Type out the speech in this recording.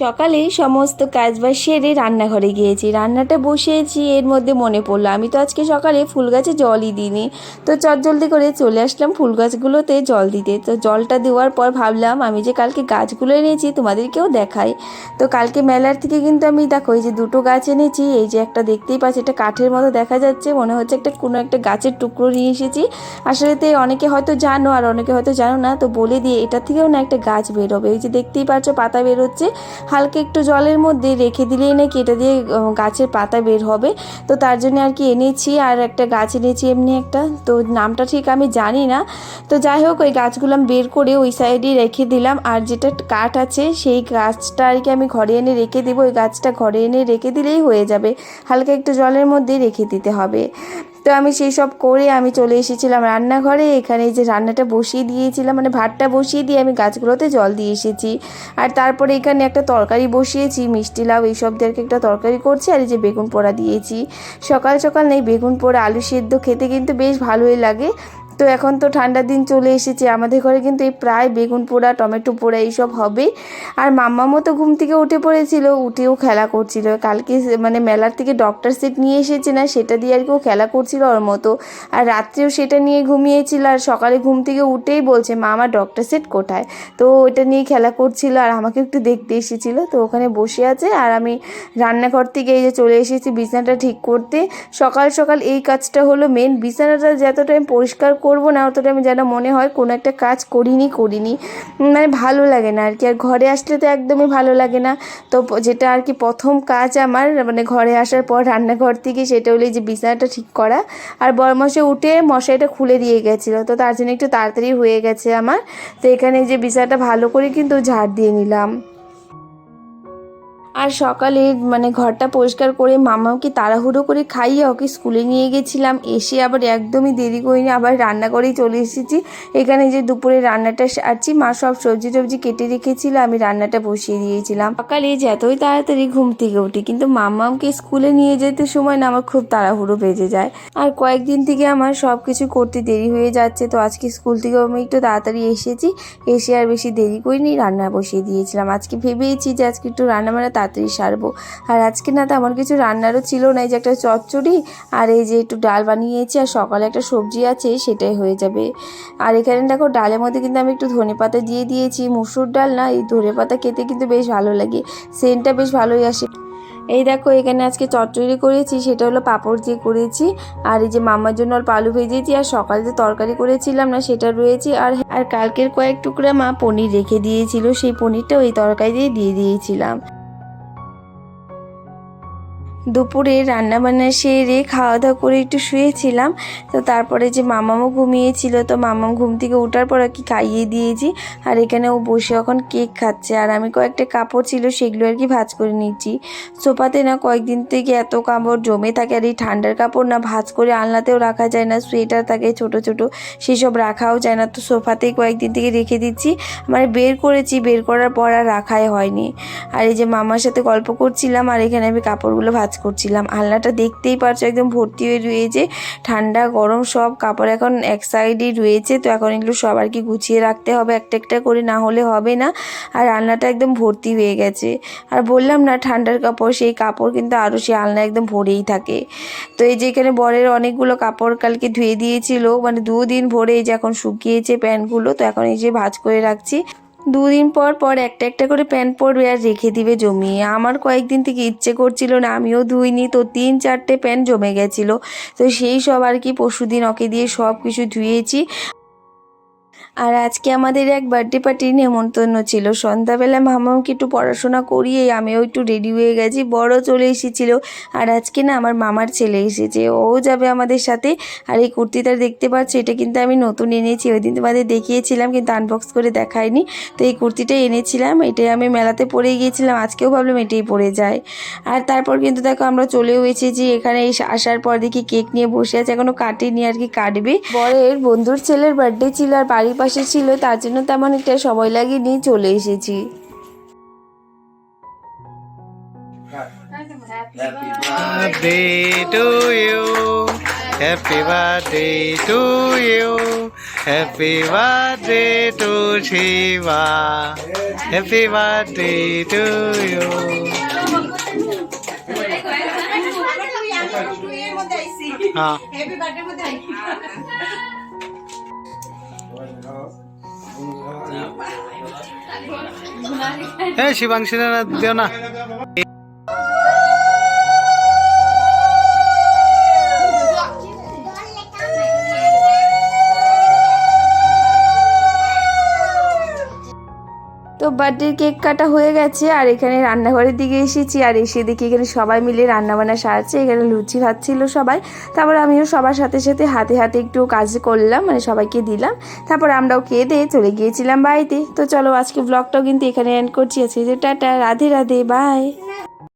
সকালে সমস্ত কাজ বাজ সেরে রান্নাঘরে গিয়েছি। রান্নাটা বসিয়েছি, এর মধ্যে মনে পড়ল। আমি তো আজকে সকালে ফুল গাছে জলই দিইনি। তো চটজলদি করে চলে আসলাম ফুল গাছগুলোতে জল দিতে। তো জলটা দেওয়ার পর ভাবলাম, আমি যে কালকে গাছগুলো এনেছি তোমাদেরকেও দেখাই। তো কালকে মেলার থেকে কিন্তু আমি দেখো, এই যে দুটো গাছ এনেছি, এই যে একটা দেখতেই পাচ্ছি, এটা কাঠের মতো দেখা যাচ্ছে। মনে হচ্ছে একটা কোনো একটা গাছের টুকরো নিয়ে এসেছি। আসলে তো অনেকে হয়তো জানো, আর অনেকে হয়তো জানো না, তো বলে দিয়ে এটা থেকেও না একটা গাছ বেরোবে। এই যে দেখতেই পাচ্ছ, পাতা বেরোচ্ছে। হালকা একটু জলের মধ্যে রেখে দিলেই নাকি এটা দিয়ে গাছের পাতা বের হবে। তো তার জন্য আর কি এনেছি, আর একটা গাছ এনেছি এমনি একটা। তো নামটা ঠিক আমি জানি না। তো যাই হোক, ওই গাছগুলো আমি বের করে ওই সাইডে রেখে দিলাম। আর যেটা কাঠ আছে, সেই গাছটা আর কি আমি ঘরে এনে রেখে দেবো। ওই গাছটা ঘরে এনে রেখে দিলেই হয়ে যাবে। হালকা একটু জলের মধ্যে রেখে দিতে হবে। তো আমি সেই সব করে আমি চলে এসেছিলাম রান্নাঘরে। এখানে যে রান্নাটা বসিয়ে দিয়েছিলাম মানে ভাতটা বসিয়ে দিয়ে আমি গাছগুলোতে জল দিয়ে এসেছি। আর তারপরে এখানে একটা তরকারি বসিয়েছি, মিষ্টি লাউ এইসব দিয়ে একটা তরকারি করছি। আর এই যে বেগুন পোড়া দিয়েছি। সকাল সকাল নেই বেগুন পোড়া, আলু সেদ্ধ খেতে কিন্তু বেশ ভালোই লাগে। তো এখন তো ঠান্ডার দিন চলে এসেছে। আমাদের ঘরে কিন্তু এই প্রায় বেগুন পোড়া, টমেটো পোড়া এইসব হবে আর মাম্মামও তো ঘুম থেকে উঠে পড়েছিল, উঠেও খেলা করছিল। কালকে মানে মেলার থেকে ডক্টর সেট নিয়ে এসেছে না, সেটা দিয়ে আর কি ও খেলা করছিল ওর মতো। আর রাত্রেও সেটা নিয়ে ঘুমিয়েছিল আর সকালে ঘুম থেকে উঠেই বলছে মা আমার ডক্টর সেট কোথায়? তো ওইটা নিয়ে খেলা করছিল আর আমাকে একটু দেখতে এসেছিল। তো ওখানে বসে আছে আর আমি রান্নাঘর থেকে এই যে চলে এসেছি বিছানাটা ঠিক করতে। সকাল সকাল এই কাজটা হলো মেন বিছানাটা যতটা আমি পরিষ্কার করব না অতটা আমি যেন মনে হয় কোনো একটা কাজ করিনি করিনি। মানে ভালো লাগে না আর কি। আর ঘরে আসলে তো একদমই ভালো লাগে না। তো যেটা আর কি প্রথম কাজ আমার মানে ঘরে আসার পর রান্নাঘর থেকে সেটা হলো যে বিছানাটা ঠিক করা। আর বরমাসে উঠে মশারিটা খুলে দিয়ে গেছিল। তো তার জন্য একটু তাড়াতাড়ি হয়ে গেছে আমার। তো এখানে যে বিছানাটা ভালো করে কিন্তু ঝাড় দিয়ে নিলাম। আর সকালে মানে ঘরটা পরিষ্কার করে মামাকে তাড়াহুড়ো করে খাইয়ে ওকে স্কুলে নিয়ে গেছিলাম। এসে আবার একদমই দেরি করিনি, আবার রান্না করেই চলে এসেছি। এখানে যে দুপুরে রান্নাটা সারছি মা সব সবজি টবজি কেটে রেখেছিল, আমি রান্নাটা বসিয়ে দিয়েছিলাম। সকালে যতই তাড়াতাড়ি ঘুম থেকে উঠি, কিন্তু মামাকে স্কুলে নিয়ে যেতে সময় না আমার খুব তাড়াহুড়ো বেজে যায়। আর কয়েকদিন থেকে আমার সব কিছু করতে দেরি হয়ে যাচ্ছে, তো আজকে স্কুল থেকে আমি একটু তাড়াতাড়ি এসেছি। এসে আর বেশি দেরি করিনি, রান্না বসিয়ে দিয়েছিলাম। আজকে ভেবেছি যে আজকে একটু রান্না বান্না তাড়াতাড়ি সারবো। আর আজকে না তো আমার কিছু রান্নারও ছিল না, এই যে একটা চচ্চড়ি আর এই যে একটু ডাল বানিয়েছি আর সকালে একটা সবজি আছে, সেটাই হয়ে যাবে। আর এখানে দেখো ডালের মধ্যে কিন্তু আমি একটু ধনে পাতা দিয়ে দিয়েছি, মুসুর ডাল না, এই ধনে পাতা খেতে কিন্তু বেশ ভালো লাগে, সেন্টটা বেশ ভালোই আসে। এই দেখো এখানে আজকে চচ্চড়ি করেছি, সেটা হলো পাঁপড় দিয়ে করেছি, আর এই যে মামার জন্য আর পালু ভেজেছি, আর সকালে যে তরকারি করেছিলাম না, সেটা রয়েছে, আর আর কালকের কয়েক টুকরা মা পনির রেখে দিয়েছিল, সেই পনিরটা ওই তরকারি দিয়ে দিয়ে দিয়েছিলাম। দুপুরে রান্না বান্না সেরে খাওয়া দাওয়া করে একটু শুয়েছিলাম। তো তারপরে যে মামামও ঘুমিয়েছিল, তো মামাম ঘুম থেকে ওঠার পর কি খাইয়ে দিয়েছি। আর এখানে ও বসে এখন কেক খাচ্ছে। আর আমি কয়েকটা কাপড় ছিল, সেগুলো আর কি ভাজ করে নিচ্ছি। সোফাতে না কয়েকদিন থেকে এত কাপড় জমে থাকে, আর এই ঠান্ডার কাপড় না ভাজ করে আলনাতেও রাখা যায় না, সোয়েটার থাকে ছোট ছোট, সেসব রাখাও যায় না। তো সোফাতেই কয়েকদিন থেকে রেখে দিচ্ছি। মানে বের করেছি, বের করার পর আর রাখাই হয়নি। আর এই যে মামার সাথে গল্প করছিলাম, আর এখানে আমি কাপড়গুলো ভাঁজ করছিলাম। আলনাটা দেখতেই পারছ একদম ভর্তি হয়ে রয়েছে। ঠান্ডা, গরম সব, কাপড় এখন এক সাইডেই রয়েছে। তো এখন এগুলো সব আর কি গুছিয়ে রাখতে হবে, একটা একটা করে, না হলে হবে না। আর আলনাটা একদম ভর্তি হয়ে গেছে। আর বললাম না, ঠান্ডার কাপড়, সেই কাপড় কিন্তু আরও সেই আলনা একদম ভরেই থাকে। তো এই যে এখানে বরের অনেকগুলো কাপড় কালকে ধুয়ে দিয়েছিল। মানে দুদিন ভরে এই যে এখন শুকিয়েছে প্যান্টগুলো, তো এখন এই যে ভাঁজ করে রাখছি। দুদিন পর পর একটা একটা করে প্যান্ট পরবে আর রেখে দিবে জমিয়ে। আমার কয়েকদিন থেকে ইচ্ছে করছিল না, আমিও ধুইনি, তো তিন চারটে প্যান্ট জমে গেছিল। তো সেই সব আর কি পরশুদিন ওকে দিয়ে সব কিছু ধুয়েছি। আর আজকে আমাদের এক বার্থডে পার্টির নেমন্তন্ন ছিল। সন্ধ্যাবেলা মামাকে একটু পড়াশোনা করিয়ে আমিও একটু রেডি হয়ে গেছি বড় চলে এসেছিল। আর আজকে না আমার মামার ছেলে এসেছে, ও যাবে আমাদের সাথে। আর এই কুর্তিটা দেখতে পাচ্ছ, এটা কিন্তু আমি নতুন এনেছি, ওই দিন তোমাদের দেখিয়েছিলাম কিন্তু আনবক্স করে দেখায়নি। তো এই কুর্তিটা এনেছিলাম, এটাই আমি মেলাতে পরে গিয়েছিলাম, আজকেও ভাবলাম এটাই পরে যায় আর তারপর কিন্তু দেখো আমরা চলেও এসেছি, এখানে আসার পর দেখি কেক নিয়ে বসে আছে, এখনও কাটেনি আর কি কাটবে। বরের বন্ধুর ছেলের বার্থডে ছিল আর বাড়ির পাশে ছিল তার জন্য তেমন একটা সময় লাগেনি চলে এসেছি Happy birthday to you. Happy birthday to you. Happy birthday to Shiva. Happy birthday to you. হ্যাঁ হ্যাঁ শিবাংশী দিও না। তো বার্থডের কেক কাটা হয়ে গেছে, আর এখানে রান্নাঘরের দিকে এসেছি, আর এসে দেখি এখানে সবাই মিলে রান্নাবান্না সারছে, এখানে লুচি খাচ্ছিল সবাই। তারপর আমিও সবার সাথে সাথে হাতে হাতে একটু কাজ করলাম মানে সবাইকে দিলাম। তারপর আমরাও খেয়ে দিয়ে চলে গিয়েছিলাম বাড়িতে। তো চলো আজকে ব্লগটাও কিন্তু এখানে এন্ড করছি যে টাটা, রাধে রাধে বাই